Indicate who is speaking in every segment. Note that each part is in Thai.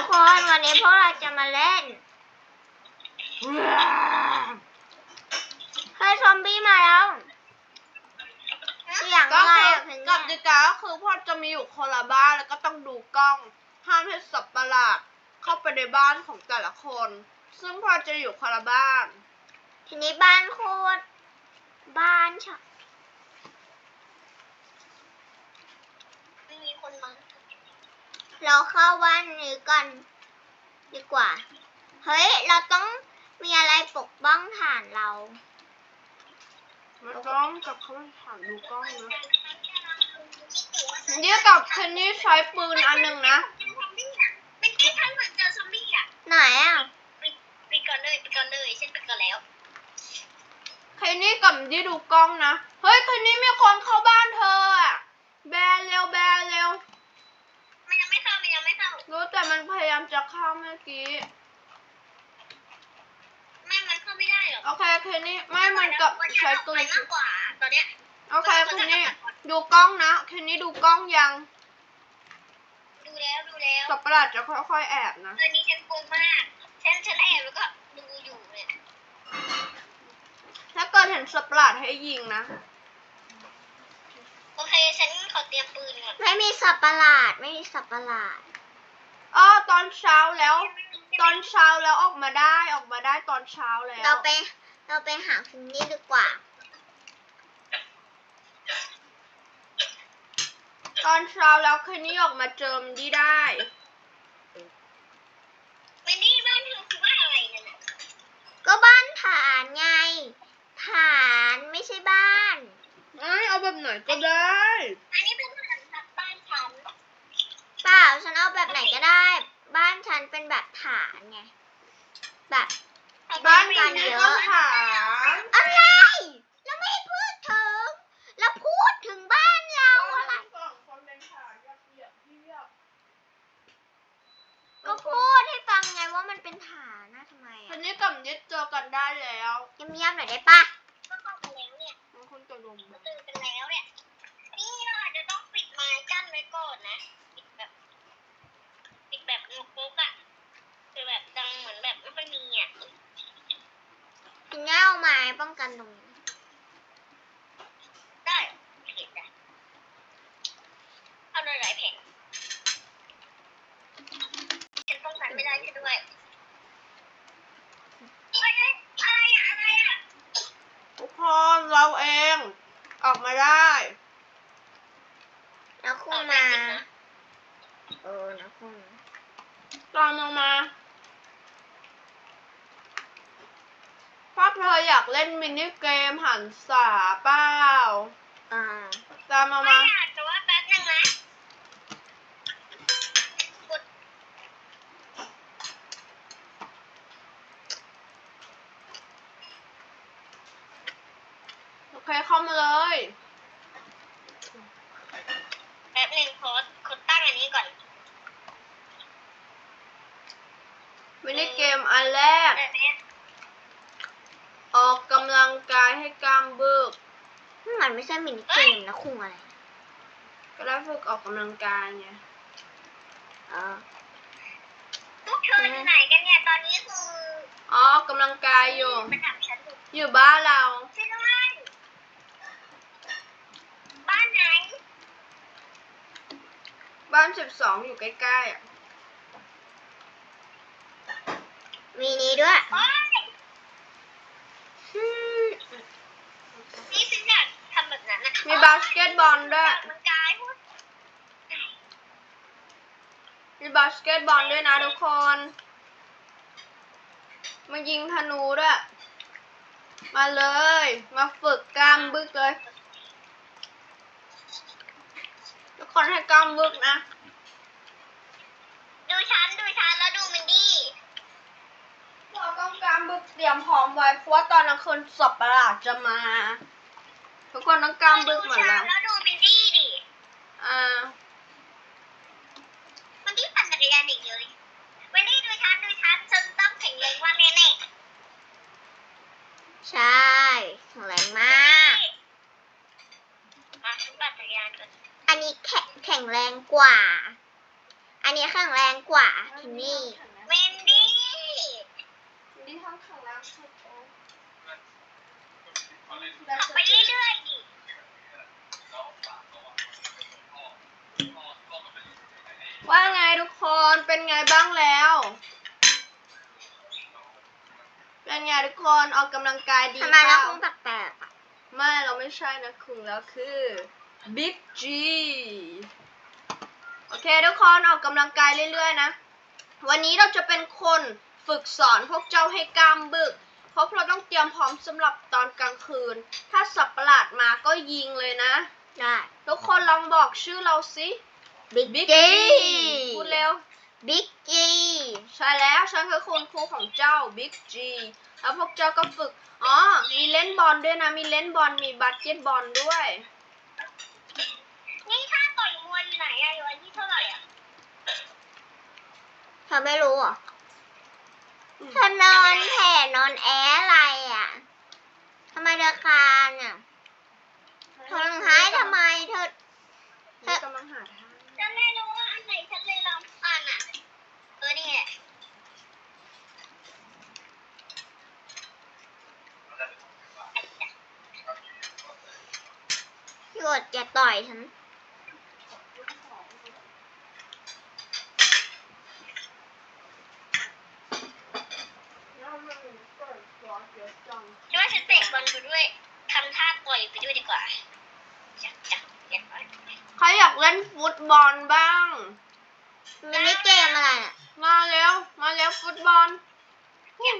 Speaker 1: ทุกคนวันนี้พวกเราจะมาเล่นเฮ้ยซอมบี้มาแล้วเสียง
Speaker 2: ก็
Speaker 1: อะไร
Speaker 2: คือ
Speaker 1: อะเพน
Speaker 2: ก
Speaker 1: เนี่
Speaker 2: ติ
Speaker 1: ย
Speaker 2: กาก็คือพ่อจะมีอยู่คนละบ้านแล้วก็ต้องดูกล้องห้ามให้สัตว์ประหลาดเข้าไปในบ้านของแต่ละคน ซึ่งพ่อจะอยู่คนละบ้าน
Speaker 1: ทีนี้บ้านโคตรบ้านชะ
Speaker 3: ไม่มีคนมา
Speaker 1: เราเข้าบ้านนี้กันดีกว่า เฮ้ย เราต้องมีอะไรปกป้องฐานเรา
Speaker 2: มันต้องกับเขาไปถามดูกล้องนะเนี่ยกับเคนนี่ใช้ปืนอันหนึ่งนะ
Speaker 3: เป็นคล้ายๆเหมือนเจอซอมบี้อะ
Speaker 1: ไหนอะ
Speaker 3: ไปก่อนเลยไปก่อนเลยฉันไปก่อนแล้ว
Speaker 2: เคนนี่กับยี่ดูกล้องนะ เฮ้ยเคนนี่มีคนเข้าบ้านเธออะแบร์เร็วแบร์เร็ว รู้แต่มันพยายามจะเข้าเมื่อกี้
Speaker 3: ไม่มันเข้าไม่ได้หรอก
Speaker 2: โอเคเคนนี่ไม่มันกับใช้ปืน
Speaker 3: มากกว่าตอนเนี้ย
Speaker 2: โอเคเคนนี่ดูกล้องนะเคนนี่ดูกล้องยัง
Speaker 3: ดูแล้วดูแล้ว
Speaker 2: สัตว์ประหลาดจะค่อยๆแอบนะ
Speaker 3: ตอนนี้ฉันกลัวมากฉันฉันแอบแล้วก็ดูอยู่เนี่ย
Speaker 2: ถ้าเกิดเห็นสัตว์ประหลาดให้ยิงนะ
Speaker 3: โอเคฉันขอเตรียมปืนก่อน
Speaker 1: ไม่มีสัตว์ประหลาดไม่มีสัตว์ประหลาด
Speaker 2: อ๋อตอนเช้าแล้ว ตอนเช้าแล้วออกมาได้ออกมาได้ตอนเช้าแล้ว
Speaker 1: เราไปเราไปหาคุณนี่ดีกว่า
Speaker 2: ตอนเช้าแล้วเคนนี่ออกมาเจิมดีได้
Speaker 3: วันนี้บ้านเธอคือว่าอะไรนั่นน่ะ
Speaker 1: ก็บ้านฐานไง ฐานไม่ใช่บ้าน
Speaker 2: เอ้ยเอาแบบไหนก็ได้
Speaker 3: อันนี้เป็นฐานทัพบ้านฉัน
Speaker 1: เปล่าฉันเอาแบบไหนก็ได้ บ้านฉันเป็นแบบฐานไง แบบ
Speaker 2: บ้าน
Speaker 1: กั
Speaker 2: เคน
Speaker 1: น
Speaker 2: นี่
Speaker 1: เย
Speaker 2: ก็
Speaker 1: อะ
Speaker 2: ถาม
Speaker 1: อะไร เราไม่ได้พูดถึง เราพูดถึงบ้านเราอะไร
Speaker 2: สองคนเป็นขาเหยียบๆเทียบ
Speaker 1: ก็พูดให้ฟังไงว่ามันเป็นฐานนะทำไม
Speaker 2: เคน
Speaker 1: อะ
Speaker 2: นี่กับนิดเจอกันได้แล้ว
Speaker 1: เงียบๆหน่อยได้ปะ
Speaker 3: ก็เข้าไปแล้วเนี่ย
Speaker 2: มันคุณจะลม
Speaker 3: ก็เจอกันแล้วเนี่ยนี่เราอาจจะต้องปิดไม้กั้นไว้ก่อนนะ ปิดแบบปิดแบบงกๆอะคือแบบดังเหมือนแบบไม่ค่อยมีอะ
Speaker 1: กินง่ายเอาไม้ป้องกันตรงนี้
Speaker 3: ได้โอเคได้เอาเลยหลายแผงฉันป้องกันไม่ได้ใช่ด้วยเอ้ยเอ้ยอะไรอะอะไรอะ
Speaker 2: ทุกคนเราเอง ออกมาได้
Speaker 1: แล้วคุ
Speaker 3: อ
Speaker 1: ณ
Speaker 3: อก
Speaker 1: มา
Speaker 3: จริงนะ
Speaker 1: เออนะคุณ
Speaker 2: ตามลงมาถ้า เธออยากเล่นมินิเกมหันษาเปล่า
Speaker 1: อ่า
Speaker 2: ตามมา
Speaker 3: ไม่
Speaker 2: มา
Speaker 3: อยากแต่ว่าแป๊บนึงนะกด
Speaker 2: โอเคเข้ามาเลย
Speaker 3: แป๊บนึงโค้ดโค้ดตั้งอันนี้ก่อน
Speaker 2: มินิเกมอันแรก
Speaker 3: แบบนี้
Speaker 2: ออกกำลัง กายให้กล้ามบึก
Speaker 1: มันไม่ใช่มินิเกมนะคุณอะไร
Speaker 2: ก็ได้ฝึกออกกำลังกายไง
Speaker 1: เออ
Speaker 3: พวกเธออยู่ไหนกันเนี่ย ตอนนี้คือ
Speaker 2: อ๋อออกกำลังกายอยู่
Speaker 3: มันดับฉันอยู่
Speaker 2: อยู่บ้านเรา
Speaker 3: ช่วยด้วยบ้านไหน
Speaker 2: บ้านสิบสองอยู่ใกล้ๆอะ
Speaker 1: มีนี้ด้วย
Speaker 3: โอ้ยนี่ฉันอยากทำแบบนั้นนะ
Speaker 2: มีบาสเกตบอลด้วย
Speaker 3: มันกายพูด
Speaker 2: มีบาสเกตบอลด้วยนะทุกคน มายิงธนูด้วย มาเลย มาฝึกกล้ามบึกเลย ทุกคนให้กล้ามบึกนะ
Speaker 3: ดูฉันดูฉันแล้วดูมินดี้
Speaker 2: เราต้องกล้ามบึกเตรียมพร้อมไว้เพราะว่าตอนกลางคืนสับประหลาดจะมา ทุกคนต้องกล้ามบึกเหมือน
Speaker 3: ดูฉั
Speaker 2: เรา
Speaker 3: นแล้วดูมินดี้ดิ
Speaker 2: อ่า
Speaker 3: มินดี้ปั่นจักรยานอีกเลยมินดี้ดูฉันดูฉันฉันต้องแข็งแรงมากแน่
Speaker 1: ใช่แข็งแรงมาก
Speaker 3: ๆมาฉันปั่นจักรยานก่อน
Speaker 1: อันนี้แข็งแข็งแรงกว่า อันอันนี้แข็งแรงกว่าทินนี่
Speaker 3: เมนดี้
Speaker 2: ดีทั้งแข็งแรงสุดโอ้
Speaker 3: ไปเรื่อยๆดิ
Speaker 2: ว่าไงทุกคนเป็นไงบ้างแล้ว เป็นไงทุกคนออกกำลังกายดี
Speaker 1: ทำไม
Speaker 2: เป
Speaker 1: เรา
Speaker 2: ล่า
Speaker 1: คงแปลกๆอะ
Speaker 2: ไม่เราไม่ใช่นะคุงแล้วคือ Big G โอเคทุกคนออกกำลังกายเรื่อยๆนะ วันนี้เราจะเป็นคนฝึกสอนพวกเจ้าให้กล้ามบึกเพ ราะเราต้องเตรียมพร้อมสำหรับตอนกลางคืน ถ้าสับประหลาดมาก็ยิงเลยนะ
Speaker 1: ได้
Speaker 2: ทุกคนลองบอกชื่อเราสิ
Speaker 1: บิ๊ก
Speaker 2: Big
Speaker 1: จี
Speaker 2: พูดเร็ว
Speaker 1: บิ๊กจี
Speaker 2: ใช่แล้วฉันคือคุณครูของเจ้า Big G แล้วพวกเจ้าก็ฝึก อ๋อ มีเล่นบอลด้วยนะ มีเล่นบอล มีบาสเกตบอลด้วย
Speaker 3: นี่ถ้าต่อยมวยอยู่ไหนอะอยู่อันที่เท่าไหร่อะ
Speaker 1: เธอไม่รู้เหรอ เธอนอนแผ่นอนแออะไรอะทำไมเธอคานอะเธอลังท้ายทำไมเธอ
Speaker 2: นี่กำลังหาทาง
Speaker 3: ฉันไม่รู้ว่าอันไหนฉันเลยลองอ่านอะเออนี่แหละ
Speaker 1: หยุดอย่าต่อยฉัน
Speaker 3: คิดว่าฉันเตะบอลไปด้วยทำท่าต่อยไปด้วยดีกว่าจักจักเรียบร้อย
Speaker 2: ใครอยากเล่นฟุตบอลบ้าง
Speaker 1: มินิเกมอะไรอะ
Speaker 2: มาเร็ว มาเร็วฟุตบอล
Speaker 3: เยี่ย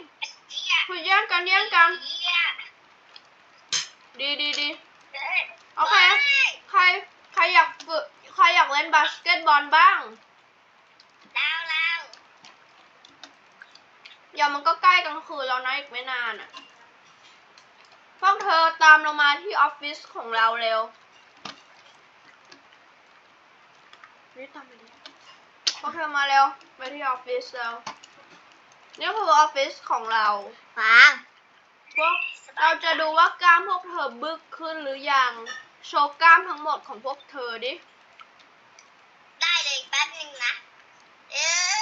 Speaker 2: คุยแย่งกันแย่งกัน
Speaker 3: เยี่ย
Speaker 2: ดีดีดี
Speaker 3: เอ้ย
Speaker 2: โอเค ใคร ใครอยากฝึก ใครอยากเล่นบาสเกตบอลบ้าง
Speaker 3: ดาวแล้ว
Speaker 2: เดี๋ยวมันก็ใกล้กลางคืนแล้วนะอีก ไม่นานอะ พวกเธอตามเรามาที่ออฟฟิศของเราเร็วนี่ตามไปดิพวกเธอมาเร็วไปที่ออฟฟิศแล้วนี่คือออฟฟิศของเรา
Speaker 1: ฟัง
Speaker 2: พวกเราจะดูว่ากล้ามพวกเธอบึกขึ้นหรือยัง โชว์กล้ามทั้งหมดของพวกเธอดิ
Speaker 3: ได้เลยแป๊บนึงนะ เอ๊ะ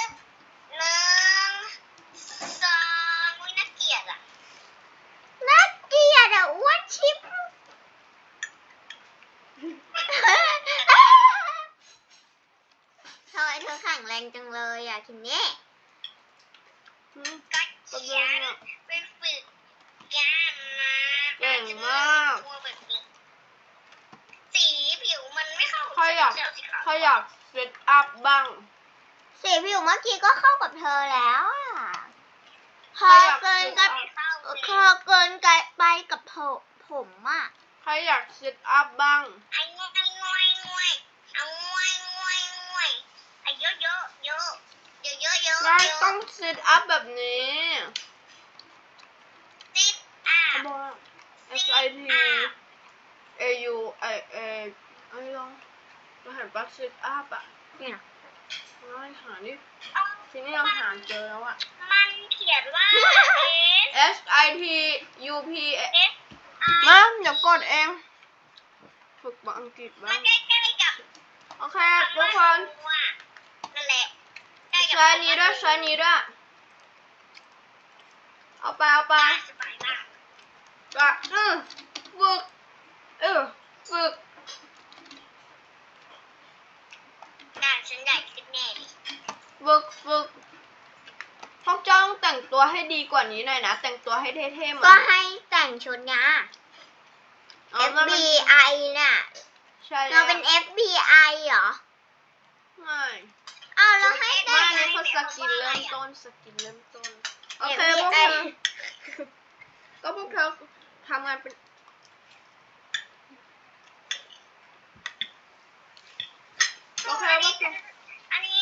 Speaker 3: หนึ่งสองอุ้ยน่าเกลียดอะ
Speaker 1: น่าเกลียดอะอ้วนชิบ ทำไมเธอแข็งแรงจังเลยอะทีนี้
Speaker 2: อื ม
Speaker 3: ก็เขียนไปฝึกกล้ามมา
Speaker 2: เก่งมาก
Speaker 3: ตัวแบบนี้สีผิวมันไม่เข้า
Speaker 2: ใครอยาก
Speaker 3: สีขาว
Speaker 2: ใครอยากเซตอัพบ้าง
Speaker 1: สีผิวเมื่อกี้ก็เข้ากับเธอแล้วอะเธอเกินกับ
Speaker 3: ไม่เข้า
Speaker 1: เธอเกินไปกับผมผมอะ
Speaker 2: ใครอยากเซตอัพบ้าง
Speaker 3: ไอ้งวยง ได้เยอะ
Speaker 2: ต้องเซตอัพแบบนี้
Speaker 3: ติดอะ
Speaker 2: เขาบอกว่า S I T A U I A อะไรลองเราเห็นปักเซตอัพอะ
Speaker 1: เนี่ย
Speaker 2: ง่ายหานี่ทีนี้เราหาเจอแล้วอะ
Speaker 3: มันเขียนว่า S
Speaker 2: S I T U P A
Speaker 3: S
Speaker 2: มาเดี๋ยวกดเอง ฝึกภาษาอังกฤษบ้าง
Speaker 3: ใกล้ๆกับ
Speaker 2: โอเคทุกคน
Speaker 3: ว ใกล้กับ
Speaker 2: ใช้นี้ด้วยใช้นี้ด้วย เอาไปเอาไป
Speaker 3: สบายมาก
Speaker 2: ก็อือฝึกเออฝึก
Speaker 3: งานฉันใหญ่ขึ้นแน่ดิ
Speaker 2: ฝึกฝึกพวกเจ้าต้องแต่งตัวให้ดีกว่านี้หน่อยนะ แต่งตัวให้เท่ๆเหมื
Speaker 1: ก็
Speaker 2: อน
Speaker 1: ให้แต่งชุดเนี้ย
Speaker 2: เอาแล้วมัน
Speaker 1: FBI น่ะ
Speaker 2: ใช่แล้
Speaker 1: เรา
Speaker 2: ว
Speaker 1: เป็น FBI เหรอ
Speaker 2: ไม่ กินเริ่มต้นสกินเริ่มต้น โอเคพวก
Speaker 1: FBI
Speaker 2: เธอก็พวกเธอทำงานเป็นโอเค
Speaker 3: อัน
Speaker 2: พว
Speaker 3: นี้
Speaker 2: กเธอ
Speaker 3: อันนี้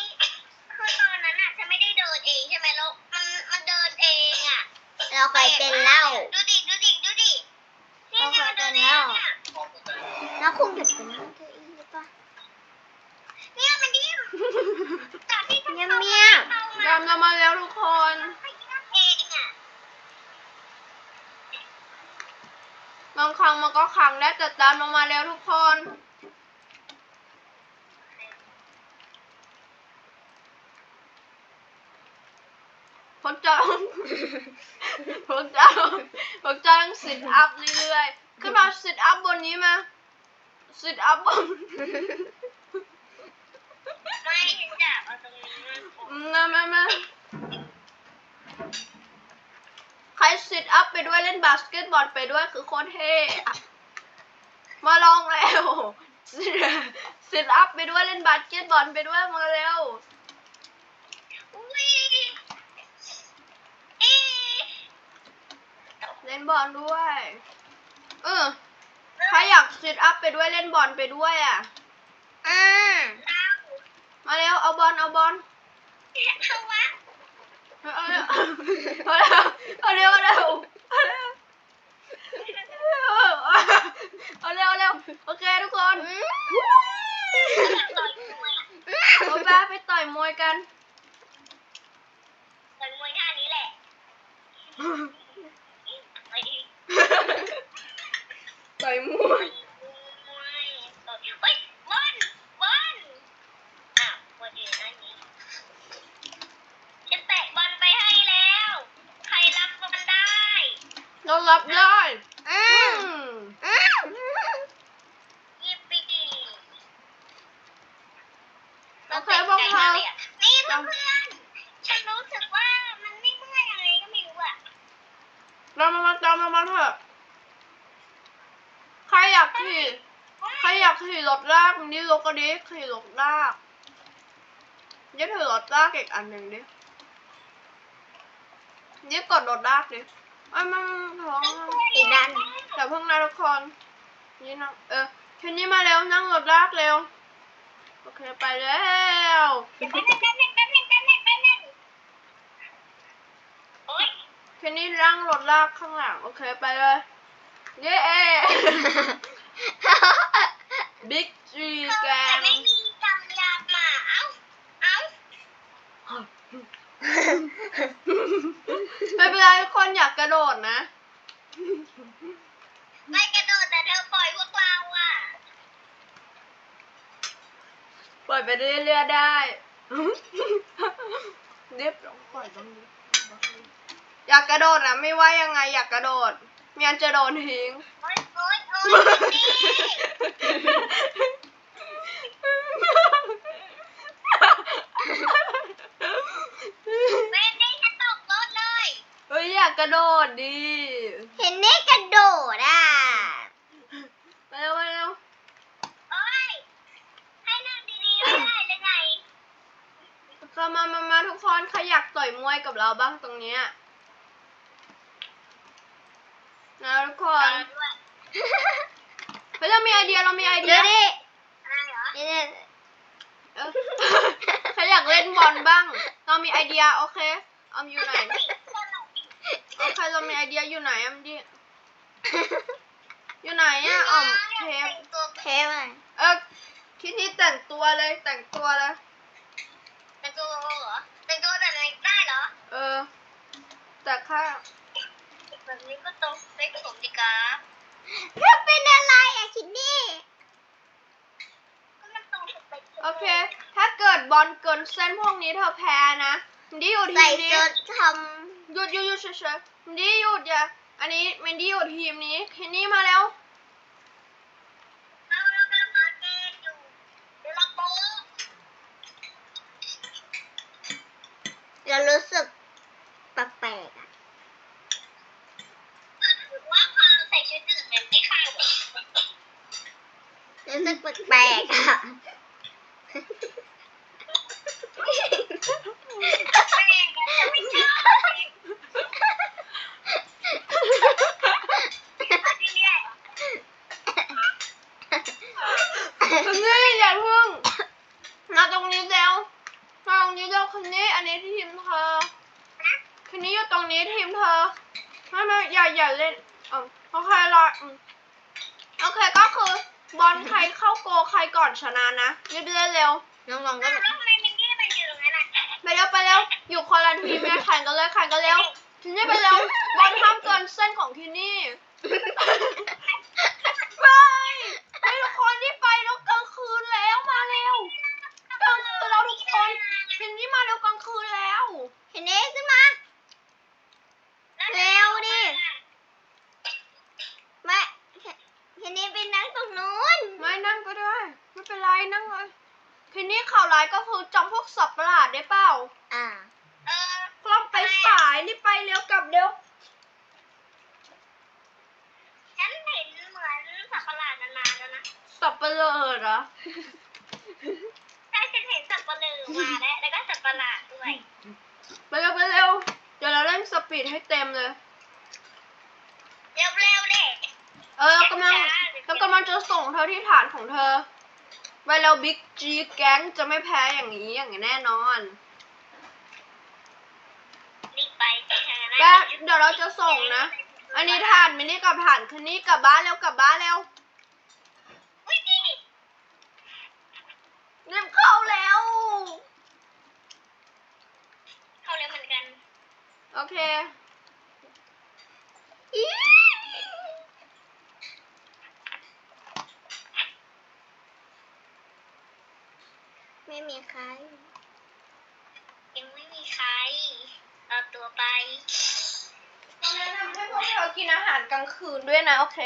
Speaker 3: คือตอนนั้นอะฉันไม่ได้เดินเองใช่ไหมแล้วมันมันเดินเองอะ
Speaker 1: เราเคยเป็น และ
Speaker 3: ตัด
Speaker 2: ตามเรามาแล้วทุกคน พวกจ้า พวกเจ้า พวกเจ้าองสิทอัพเรื่อยๆ ขึ้นมาสิทอัพบนนี้มาสิทอัพบน
Speaker 3: ไม่ฉันจับเอาตรงนี้ม่
Speaker 2: มามาใครสิทอัพไปด้วยเล่นบาสเกตบอลไปด้วยคือโคตรเท่ มาลองแล้วสิทอัพไปด้วยเล่นบาสเกตบอลไปด้วยมาเร็วเล่นบอลด้วย เออใครอยากซิทอัพไปด้วยเล่นบอลไปด้วยอะ
Speaker 1: อ
Speaker 2: มาเร็วเอาบอลเอาบอล
Speaker 3: เอาวะ
Speaker 2: เอาเร็วเอาเร็วเอาเร็วเอาเร็ว เอาเร็วเอาเร็วโอเคทุกคน
Speaker 3: ต่อยมวยอะ
Speaker 2: โอาบ้าไปต่อยมวยกัน
Speaker 3: ต่อยมวยท่านี้แหละไอ้
Speaker 2: ต่อยมวย
Speaker 3: มวยต่อยเฮ้ยบอลบอลอ้าวบอลอยู่ด้านนี้ฉันแตะบอลไปให้แล้ว ใครรับบอลได้
Speaker 2: เรารับได้
Speaker 1: อ่า
Speaker 2: อืม
Speaker 1: อ่า
Speaker 3: ยิปปี้
Speaker 2: โอเคพวกเธอ
Speaker 3: นี่เพื่อนๆฉันรู้สึกว่ามันไม่เมื่อยยังไงก็ไม่รู้อะ
Speaker 2: เรามามาตามเรามาเถอะ ใครอยากขี่ ใค รอยากขี่รถลากนี่รถก็ดิขี่รถลากนี่ถือรถลากอีกอันหนึ่งดินี่กดรถลากดิไอ้ยมันท้อง
Speaker 1: อีกด้าน
Speaker 2: แต่เพิ่งนะทุกคนนี่นั่งเออเคนนี่มาเร็วนั่งรถลากเร็วโอเคไปแล้ว
Speaker 3: แป๊บนึงแป๊บนึงแป๊บนึงแป๊บนึงแป๊บนึงโอ๊ย
Speaker 2: เคนนี่นั่งรถลากข้างหลังโอเคไปเลยเย้ บิ๊กจีแก
Speaker 3: แต่
Speaker 2: ง
Speaker 3: ไม่มีกำยามาเอ้า เอ้า
Speaker 2: ไม่เป็นไรทุกคนอยากกระโดดนะ
Speaker 3: ไม่กระโดดแต่เธอปล่อยพวกเราอะ
Speaker 2: ปล่อยไปเรื่อยๆได้เรียบร้อยปล่อยตรงนี้ อยากกระโดดนะไม่ว่ายังไงอยากกระโดดไม่งั้นจะโดนทิ้ง
Speaker 3: โอ๊ยโอ๊ยโอ๊ยนี่ เวนนี่ฉันตกรถเลย
Speaker 2: เฮ้ยอยากกระโดดดิ
Speaker 1: เห็นนี่กระโดดอะ
Speaker 2: มาเร็วมาเร็ว
Speaker 3: โอ๊ยให้นั่งดีๆไม่ได้เลยไง
Speaker 2: เข้ามามามาทุกคนใครอยากต่อยมวยกับเราบ้างตรงเนี้ยนะทุกค
Speaker 3: เอนอด้วย
Speaker 2: เฮ้ยเรามีไอเดียเรามีไอเดี
Speaker 1: เดี๋
Speaker 2: ย
Speaker 1: ยวดิ
Speaker 3: อะไรเหรอ
Speaker 1: เดี๋ยวดิ
Speaker 2: เออใครอยากเล่นบอลบ้าง เรามีไอเดียโอเคเอาอยู่ไหนโอเคเรามีไอเดียอยู่ไหนอะมันดิอยู่ไหนอะอ่อมเทป
Speaker 3: ตัว
Speaker 1: เทปอะ
Speaker 2: เออคิดนี่แต่งตัวเลยแต่งตัวเลย
Speaker 3: แต่งตัวเหรอแต่งตัวแบบไหนได้เหรอ
Speaker 2: เออแต่ค่า
Speaker 3: แบบนี้ก็ตรงเซ็กผมดีครับ
Speaker 1: เธอเป็นอะไรอะคิดนี่
Speaker 3: ก็มันตรงสเปค
Speaker 2: โอเค ถ้าเกิดบอลเกินเส้นพวกนี้เธอแพ้นะมันดีอยู่ที
Speaker 1: ใส่
Speaker 2: มนี้
Speaker 1: ชุดท
Speaker 2: หยุดหยุดหยุดเฉยๆมันดีหยุดอย่าอันนี้มันดีอยู่ทีมนี้เคนนี่มาแล้ว
Speaker 3: เอาแล้วกำลังหาเกมอยู่เดี๋ยวเราโป๊ะำ
Speaker 1: เรารู้สึกแปลกๆอะ
Speaker 3: ถือว่าพอเราใส่ชุดอื่นมันไม่เข้า
Speaker 1: รู้สึกแปลกๆอะ
Speaker 3: แม่ก็จะไม่ชอบเอาที่เนี่ย
Speaker 2: คนนี้อย่าเพิ่งมาตรงนี้เร็วมาตรงนี้เร็วคนนี้อันนี้ทีมเธอคนนี้อยู่ตรงนี้ทีมเธอไม่ไม่อย่าอย่าเล่นเออโอเครออืมโอเคก็คือบอลใครเข้าโกลใค รก่อนชนะนะรีบเล่นเร็ว
Speaker 1: น้องๆก็
Speaker 3: แล้วทำไมมินดี้มันอยู่ตรงนั้นอะ
Speaker 2: ไปเร็วไปเร็วอยู่คนละทีมไงแข่งกันเลยแข่งกันเร็วทีนี้ไปเร็วบอลห้ามเกินเส้นของทีนี่ไปไปทุกคนที่ไปแล้วกลางคืนแล้วมาเร็วกลางคืนแล้วทุกคนทีนี้มาเร็วกลางคืนแล้ว
Speaker 1: เห็นนี่ขึ้นมา
Speaker 2: ม
Speaker 1: ทีนี้ไปนั่งตรงนู้น
Speaker 2: ไม่นั่งก็ได้ ไม่เป็นไรนั่งเลยทีนี้ข่าวร้ายก็คือจำพวกสัตว์ประหลาดได้เปล่า
Speaker 1: อ่า
Speaker 3: เออ
Speaker 2: กล้องไปสายรีบไปเร็วกลับเร็ว
Speaker 3: ฉันเห็นเหมือนสัตว์ประหลาดนานๆแล้วนะ
Speaker 2: สัตว์ประหลาดเหรอ
Speaker 3: ใช่ฉันเห็นสัตว์ประหลาดมาแล้วแล้วก็สัตว์ประหลาดด้วย
Speaker 2: ไปเร็วไปเร็ว เดี๋ยวเราเล่นสปีดให้เต็มเลย
Speaker 3: เร็วๆเด็ก
Speaker 2: เออเรากำลังเรากำลังจะส่งเธอที่ฐานของเธอ ไปแล้วบิ๊ก จีแก๊งจะไม่แพ้อย่างนี้อย่างแน่นอน
Speaker 3: รีบไปทางนั้น
Speaker 2: แป๊บเดี๋ยวเราจะส่งนะ อันนี้ฐานมินี่กับฐานคืนนี้กลับบ้านเร็วกลับบ้านเร็ว
Speaker 3: อุ้ยนี่
Speaker 2: รีบเข้าแล้ว
Speaker 3: เข้าแล้วเหมือนกัน
Speaker 2: โอเค
Speaker 1: อี๋ ไม่มีใคร
Speaker 3: ยังไม่มีใคร เอาตัวไป
Speaker 2: เราแนะนำให้พวกเธอกินอาหารกลางคืนด้วยนะ โอเค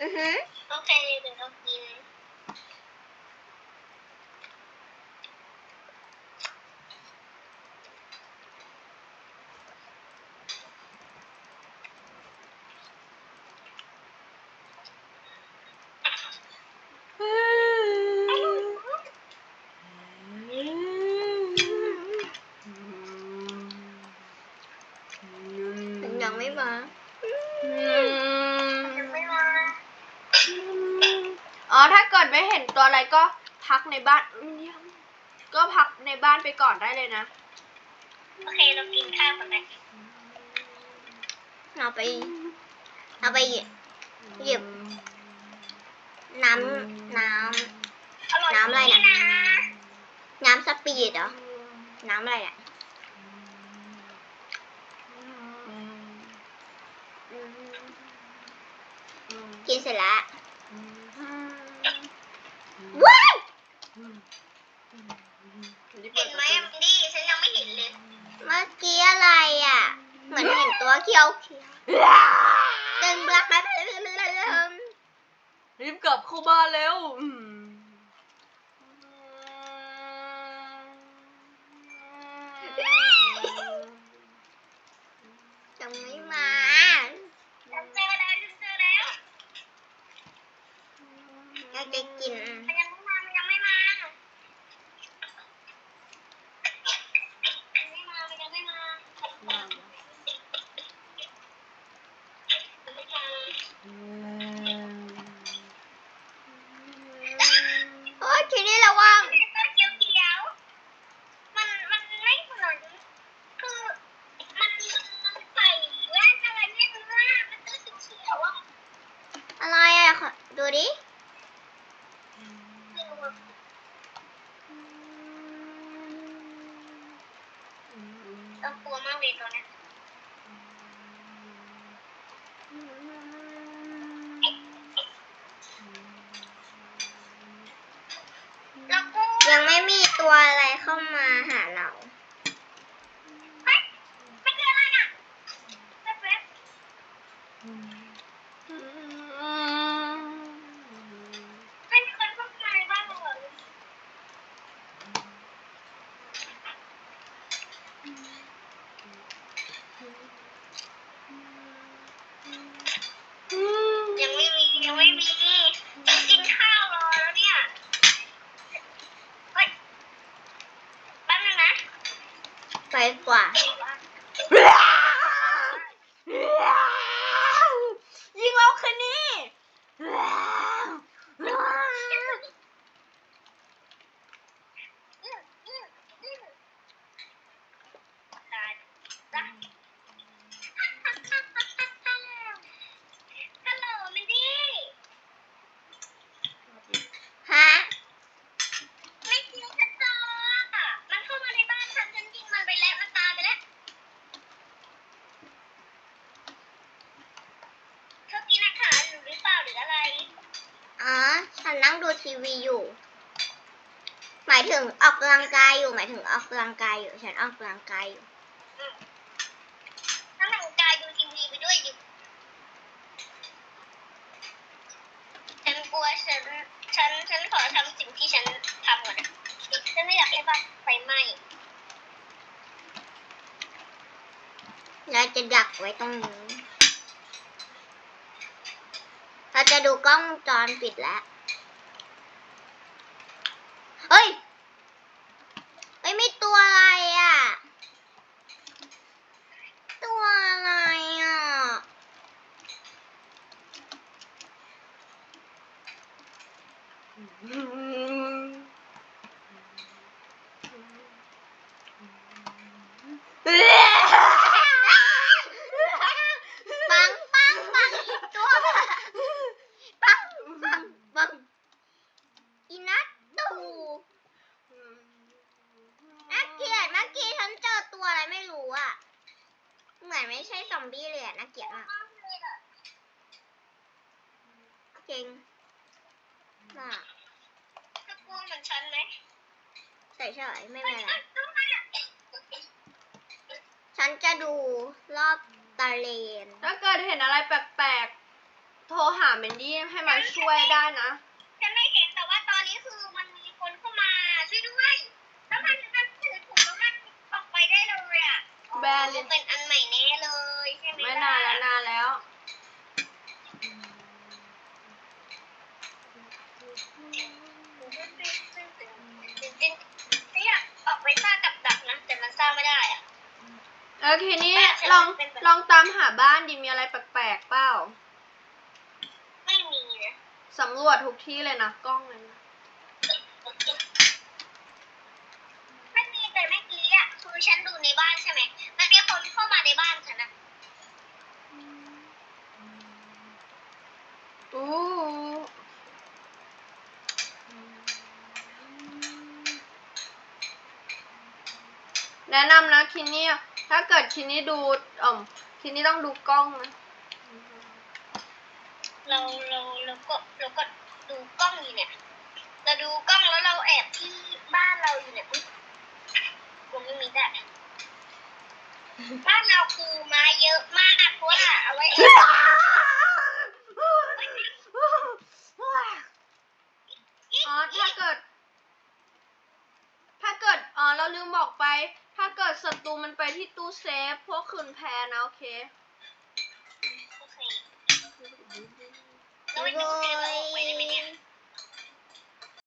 Speaker 1: อือหือ
Speaker 3: โอเคเดี๋ยวเรากิน
Speaker 1: ยังไม่มา
Speaker 3: ยังไม่มา
Speaker 2: อ๋อถ้าเกิดไม่เห็นตัวอะไรก็พักในบ้านอืมยังก็พักในบ้านไปก่อนได้เลยนะ
Speaker 3: โอเคเรากินข้าวก่อนนะ
Speaker 1: เราไปเราไปหยิบหยิบน้ำน้
Speaker 3: อร่อย
Speaker 1: น้ำอะไรน่ะ
Speaker 3: นะำ
Speaker 1: น้ำสปีดเหรอ น้ำอะไรอะกิน เสร็จแล้วว้าย
Speaker 3: เห็นไหมอะมินดี้ฉันยังไม่เห็นเลย
Speaker 1: เมื่อกี้อะไรอะ เหมือนเห็นตัวเขียวเขียวดึงบลักไป
Speaker 2: รีบกลับเข้าบ้านแล้วอืม
Speaker 1: ยังไม่มา
Speaker 3: ฉันเจอแล้วฉันเจอแล้ว
Speaker 1: อยาก จะกิน
Speaker 3: มันยังไม่มามันยังไม่มามันไม่มามันยังไม่มามันไม่มา
Speaker 1: โอ้ยทีนี้ระวัง
Speaker 3: เห็นตัวเขียวๆมันมันไม่เหมือนคือมันมันใส่แว่นอะไรไม่รู้ว่ามันตัวเขียวๆอะ
Speaker 1: อะไรอะขอดูดิ
Speaker 3: ไม่รู้อะเรากลัวมากเลยตัวเนี้ยเรากลัว
Speaker 1: ยังไม่มีตัวอะไร เข้ามาหาเรา
Speaker 3: เฮ้ยมันคืออะไรอะแป๊บๆไม่มีคนเข้ามาในบ้านเราเหรอ ยังไม่มียังไม่มีฉันกินข้าวรอแล้วเนี่ย เฮ้ยแป๊บนึงนะ
Speaker 1: ไปกว่า
Speaker 2: ยิงแล้วคืนนี้
Speaker 3: อืมอืมอืมตายจ้ะฮัลโหลมินดี้
Speaker 1: ฮะ
Speaker 3: ไม่จริงฉันเจออะมันเข้ามาในบ้านฉันฉันยิงมันไปแล้วมันตายไปแล้วเธอกินอาหารอยู่หรือเปล่าหรืออะไร
Speaker 1: อ๋อ ฉันนั่งดูทีวีอยู่ หมายถึงออกกำลังกายอยู่ หมาย ถึงออกกำลังกายอยู่ ฉันออกกำลังกายอยู่
Speaker 3: นั่งหนังกายดูทีวีไปด้วยดิฉันฉันฉันขอทำสิ่งที่ฉันทำก่อนนะฉันไม่อยากให้บ้านไฟไหม้
Speaker 1: เราจะดักไว้ตรงนี้ เราจะดูกล้องวงจรปิดแล้ว เฮ้ย เฮ้ยมีตัวอะไรอะ ตัวอะไรอะ ปังปังปังอีกตัวปังปังปังอีนัทตูน่าเกลียดเมื่อกี้ฉันเจอตัวอะไรไม่รู้อะ เหมือนไม่ใช่ซอมบี้เลยอะน่าเกลียดมากจริงมาก
Speaker 3: จะกลัวเหมือนฉันไหม
Speaker 1: เฉยๆไม่เป็นไร ฉันจะดูรอบตะเลน
Speaker 2: ถ้าเกิดเห็นอะไรแปลกๆ โทรหาเมนดี้ให้มาช่วยได้นะ
Speaker 3: ฉันไม่เห็นแต่ว่าตอนนี้คือมันมีคนเข้ามาช่วยด้วย แล้วมันมันถือถุงแล้วมันออกไปได้เลยอะ
Speaker 2: แบนเลย
Speaker 3: เป็นอันใหม่แน่เลยใช่ไหม
Speaker 2: ไม่นานแล้วนานแล้ว
Speaker 3: จริงๆอยากออกไปสร้างกับดักนะ แต่มันสร้างไม่ได้อะ
Speaker 2: เออทีนี้ลองลองตามหาบ้านดิมีอะไรแปลกๆเปล่า
Speaker 3: ไม่มีนะ
Speaker 2: สำรวจทุกที่เลยนะกล้องเลยนะ
Speaker 3: ไม่มีแต่เมื่อกี้อะคือฉันดูในบ้านใช่ไหมมันมีคนเข้ามาในบ้านฉันอะ
Speaker 2: อู้ แนะนำนะคินนี่ถ้าเกิดคินนี่ดูเอ่อคินนี่ต้องดูกล้องนะ
Speaker 3: เราเราเราก็เราก็ดูกล้องอยู่เนี่ยเราดูกล้องแล้วเราแอบที่บ้านเราอยู่เนี่ยอุ๊ยกูไม่มีแต่บ้านเราคือไม้เยอะมากเพราะว่าเอาไว้แอบ
Speaker 2: อ๋อถ้าเกิด ถ้าเกิดอ๋อเราลืมบอกไปถ้าเกิดศัตรูมันไปที่ตู้เซฟพวกคุนแพ้นะโอเคโอ
Speaker 3: เค แล้วมัดูเกมไปได้มเนี่ย